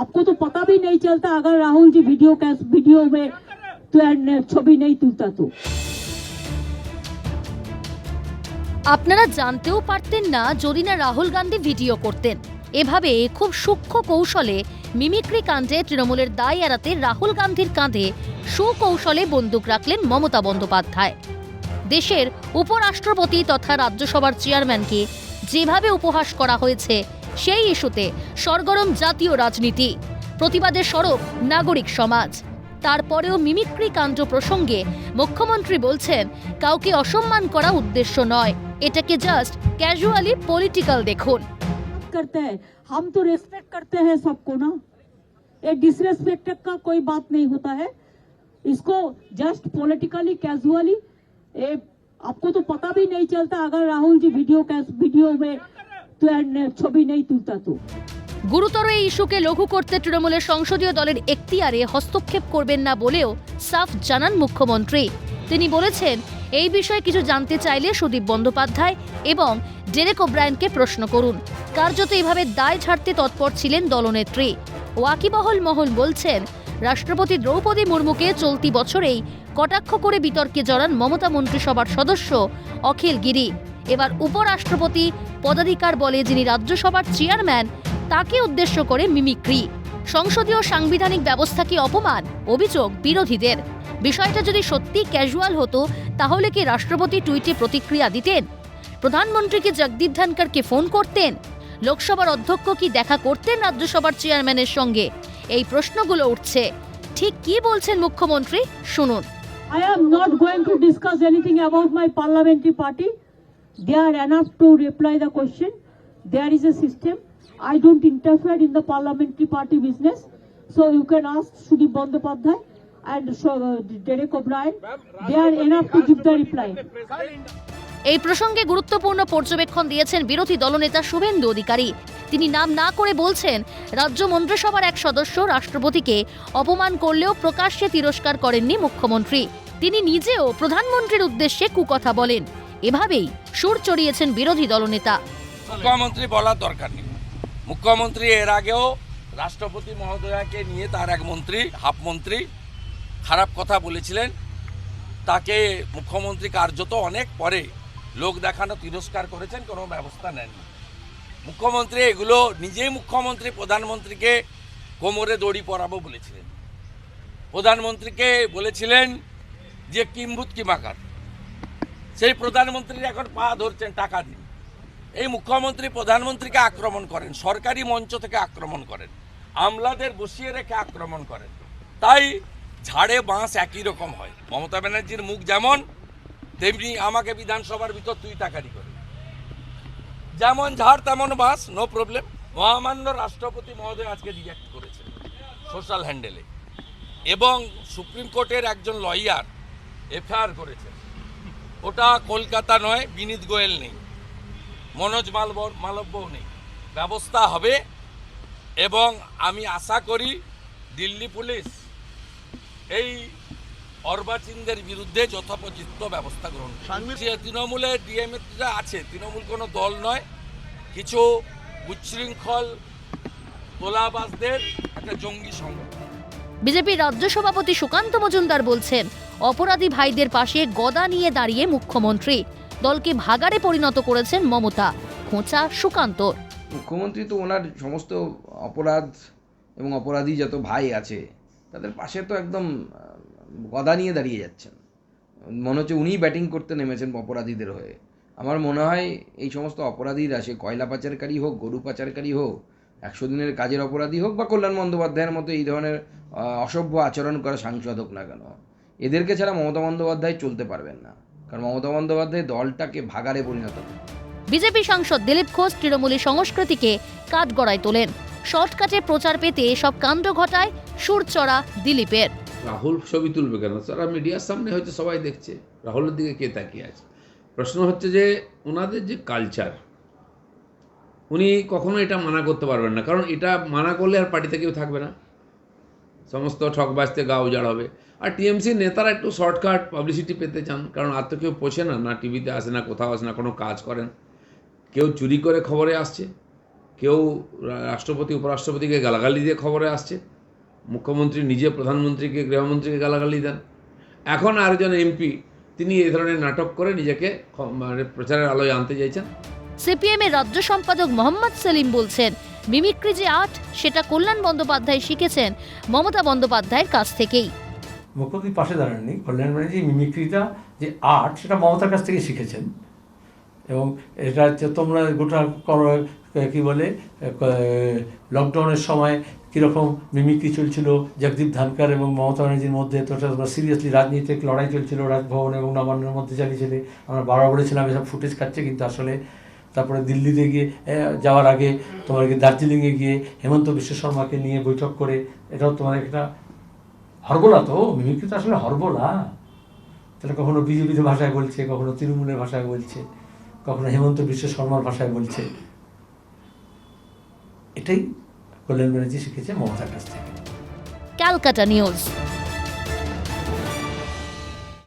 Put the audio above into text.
आपको तो पता भी नहीं चलता अगर राहुल जी वीडियो कैस वीडियो में तो छवि नहीं तुलता तो আপনারা জানতেও পারতেন না যদি না রাহুল গান্ধী ভিডিও করতেন এভাবে খুব সূক্ষ্ম কৌশলে মিমিক্রি কাণ্ডে তৃণমূলের দায় এড়াতে রাহুল গান্ধীর কাঁধে সুকৌশলে বন্দুক রাখলেন মমতা বন্দ্যোপাধ্যায় দেশের উপরাষ্ট্রপতি তথা রাজ্যসভার চেয়ারম্যানকে যেভাবে উপহাস করা হয়েছে সেই ইস্যুতে সরগরম জাতীয় রাজনীতি প্রতিবাদে সরব নাগরিক সমাজ তারপরেও মিমিক্রি কাণ্ড প্রসঙ্গে মুখ্যমন্ত্রী বলছেন কাউকে অসম্মান করা উদ্দেশ্য নয় এটাকে জাস্ট ক্যাজুয়ালি পলিটিক্যাল দেখুন करते हैं हम तो रेस्पेक्ट करते हैं सबको ना ये डिसरेस्पेक्ट का कोई बात नहीं होता है इसको जस्ट पॉलिटिकली कैजुअली ये आपको तो पता भी नहीं चलता अगर राहुल जी वीडियो कैस वीडियो में ছবি নেই তো গুরুতর এই ইস্যুকে লঘু করতে তৃণমূলের সংসদীয় দলের এখতিয়ারে হস্তক্ষেপ করবেন না বলেও সাফ জানান মুখ্যমন্ত্রী। তিনি বলেছেন, এই বিষয়ে কিছু জানতে চাইলে সুদীপ বন্দ্যোপাধ্যায় এবং ডেরেক ওব্রায়নকে প্রশ্ন করুন। কার্যত এভাবে দায় ছাড়তে তৎপর ছিলেন দলনেত্রী। ওয়াকিবহল মহল বলছেন, রাষ্ট্রপতি দ্রৌপদী মুর্মুকে চলতি বছরেই কটাক্ষ করে বিতর্কে জড়ান মমতা মন্ত্রিসভার সদস্য অখিল গিরি। এবার উপরাষ্ট্রপতি পদাধিকার বলে যিনি রাজ্যসভার চেয়ারম্যান, তাকে উদ্দেশ্য করে মিমিক্রি। সংসদীয় সাংবিধানিক ব্যবস্থা কি অপমান? অভিযোগ বিরোধীদের। বিষয়টা যদি সত্যি ক্যাজুয়াল হতো, তাহলে কি রাষ্ট্রপতি টুইটে প্রতিক্রিয়া দিতেন? প্রধানমন্ত্রীকে জগদীপ ধনকরকে ফোন করতেন? লোকসভার অধ্যক্ষ কি দেখা করতেন রাজ্যসভার চেয়ারম্যানের সঙ্গে? এই প্রশ্নগুলো উঠছে। ঠিক কি বলছেন মুখ্যমন্ত্রী? শুনুন। I am not going to discuss anything about my parliamentary party. They are enough to reply the question. There is a system. I don't interfere in the parliamentary party business. So you can ask Sudip Bandyopadhyay and uh, Derek O'Brien. They are enough to give the reply. এই প্রসঙ্গে গুরুত্বপূর্ণ পর্যবেক্ষণ দিয়েছেন বিরোধী দলনেতা শুভেন্দু অধিকারী তিনি নাম না করে বলছেন রাজ্য মন্ত্রিসভার এক সদস্য রাষ্ট্রপতিকে অপমান করলেও প্রকাশ্যে তিরস্কার করেননি মুখ্যমন্ত্রী তিনি নিজেও প্রধানমন্ত্রীর উদ্দেশ্যে কুকথা বলেন এভাবেই সুর চড়িয়েছেন বিরোধী দলনেতা। মুখ্যমন্ত্রী বলার দরকার নেই। মুখ্যমন্ত্রী এর আগেও রাষ্ট্রপতি মহোদয়াকে নিয়ে তার এক মন্ত্রী, হাফ মন্ত্রী, খারাপ কথা বলেছিলেন। তাকে মুখ্যমন্ত্রী কার্যত অনেক পরে লোক দেখানো তিরস্কার করেছেন, কোনো ব্যবস্থা নেননি। মুখ্যমন্ত্রী এগুলো নিজেই মুখ্যমন্ত্রী, প্রধানমন্ত্রীকে কোমরে দড়ি পরাবো বলেছিলেন। প্রধানমন্ত্রীকে বলেছিলেন যে, কিম্ভূত কিমাকার সেই প্রধানমন্ত্রীর এখন পা ধরছেন, টাকা দিন এই মুখ্যমন্ত্রী প্রধানমন্ত্রীকে আক্রমণ করেন, সরকারি মঞ্চ থেকে আক্রমণ করেন, আমলাদের বসিয়ে রেখে আক্রমণ করেন। তাই ঝাড়ে বাঁশ একই রকম হয়। মমতা ব্যানার্জির মুখ যেমন, তেমনি আমাকে বিধানসভার ভিতর তুই তাকারি করে যেমন ঝাড়, তেমন বাঁশ নো প্রবলেম মহামান্য রাষ্ট্রপতি মহোদয় আজকে রিয়াক্ট করেছেন সোশ্যাল হ্যান্ডেলে এবং সুপ্রিম কোর্টের একজন লয়ার এফআইআর করেছেন। ওটা কলকাতা নয় বিনীত গোয়েল নেই। মনোজ মালব মালব্যও নেই। ব্যবস্থা হবে এবং আমি আশা করি দিল্লি পুলিশ এই অর্বাচীনদের বিরুদ্ধে যথোপযুক্ত ব্যবস্থা গ্রহণ তৃণমূলে ডিএমএটা আছে তৃণমূল কোনো দল নয় কিছু উচ্ছৃঙ্খল তোলাবাজদের একটা জঙ্গি সংগঠন। বিজেপির রাজ্য সভাপতি সুকান্ত মজুমদার বলছেন অপরাধী ভাইদের পাশে গদা নিয়ে দাঁড়িয়ে মুখ্যমন্ত্রী। দলকে ভাগাড়ে পরিণত করেছেন মমতা, খোঁচা সুকান্তর। মুখ্যমন্ত্রী তো ওনার সমস্ত অপরাধ এবং অপরাধী যত ভাই আছে, তাদের পাশে তো একদম গদা নিয়ে দাঁড়িয়ে যাচ্ছেন। মনে হচ্ছে উনিই ব্যাটিং করতে নেমেছেন অপরাধীদের হয়ে। আমার মনে হয় এই সমস্ত অপরাধীরা, সে কয়লা পাচারকারী হোক, গরু পাচারকারী হোক, একশো দিনের কাজের অপরাধী হোক বা কল্যাণ বন্দ্যোপাধ্যায়ের মতো এই ধরনের অসভ্য আচরণ করা সাংসদ হোক না কেন এদেরকে ছাড়া মমতা বন্দ্যোপাধ্যায় চলতে পারবেন না। কারণ মমতা বন্দ্যোপাধ্যায় দলটাকে ভাগাড়ে পরিণত বিজেপি সাংসদ দিলীপ ঘোষ তৃণমূলের সংস্কৃতিকে কাঠগড়ায় তোলেন। শর্টকাটে প্রচার পেতে সব কাণ্ড ঘটায় সুর চড়া দিলীপের। রাহুল ছবি তুলবে কেন? তারা মিডিয়ার সামনে হয়তো সবাই দেখছে। রাহুলের দিকে কে তাকিয়ে আছে? প্রশ্ন হচ্ছে যে ওনাদের যে কালচার উনি কখনো এটা মানা করতে পারবেন না। কারণ এটা মানা করলে আর পার্টিতে কেউ থাকবে না। সমস্ত ঠকবাজতে গা উজাড় হবে। আর টিএমসির নেতারা একটু শর্টকাট পাবলিসিটি পেতে চান, কারণ আর তো কেউ পোষে না না টিভিতে আসে, না কোথাও আসে, না কোনো কাজ করেন। কেউ চুরি করে খবরে আসছে, কেউ রাষ্ট্রপতি, উপরাষ্ট্রপতিকে গালাগালি দিয়ে খবরে আসছে, মুখ্যমন্ত্রী নিজে প্রধানমন্ত্রীকে, গৃহমন্ত্রীকে গালাগালি দেন। এখন আরেকজন এমপি তিনি এই ধরনের নাটক করে নিজেকে মানে প্রচারের আলোয় আনতে চাইছেন। সিপিএম এর রাজ্য সম্পাদক মোহাম্মদ সেলিম বলছেন মিমিক্রি যে আর্ট, সেটা কল্যাণ বন্দ্যোপাধ্যায় শিখেছেন মমতা বন্দ্যোপাধ্যায়ের কাছ থেকেই। মুখ্যমন্ত্রীর পাশে দাঁড়াননি? কল্যাণ ব্যানার্জি মিমিক্রিটা যে আর্ট, সেটা মমতার কাছ থেকে শিখেছেন। এবং এটা তোমরা গোটা কি বলে, লকডাউনের সময় কীরকম মিমিক্রি চলছিল, জগদীপ ধানকার এবং মমতা ব্যানার্জির মধ্যে তো সিরিয়াসলি রাজনীতিক লড়াই চলছিল, রাজভবন এবং নবান্নের মধ্যে চালিয়েছিলে আমরা বারবার বলেছিলাম, এসব ফুটেজ কাটছে কিন্তু আসলে তারপরে দিল্লিতে গিয়ে যাওয়ার আগে তোমার কি দার্জিলিংয়ে গিয়ে হেমন্ত বিশ্ব শর্মাকে নিয়ে বৈঠক করে, এটাও তোমার একটা হরবোলা তো, মিমিক্রি তো আসলে হরবোলা তাহলে কখনো বিজেপির ভাষায় বলছে, কখনো তৃণমূলের ভাষায় বলছে, কখনো হেমন্ত বিশ্ব শর্মার ভাষায় বলছে। এটাই কল্যাণ ব্যানার্জি শিখেছে মমতার কাছ থেকে। ক্যালকাটা নিউজ।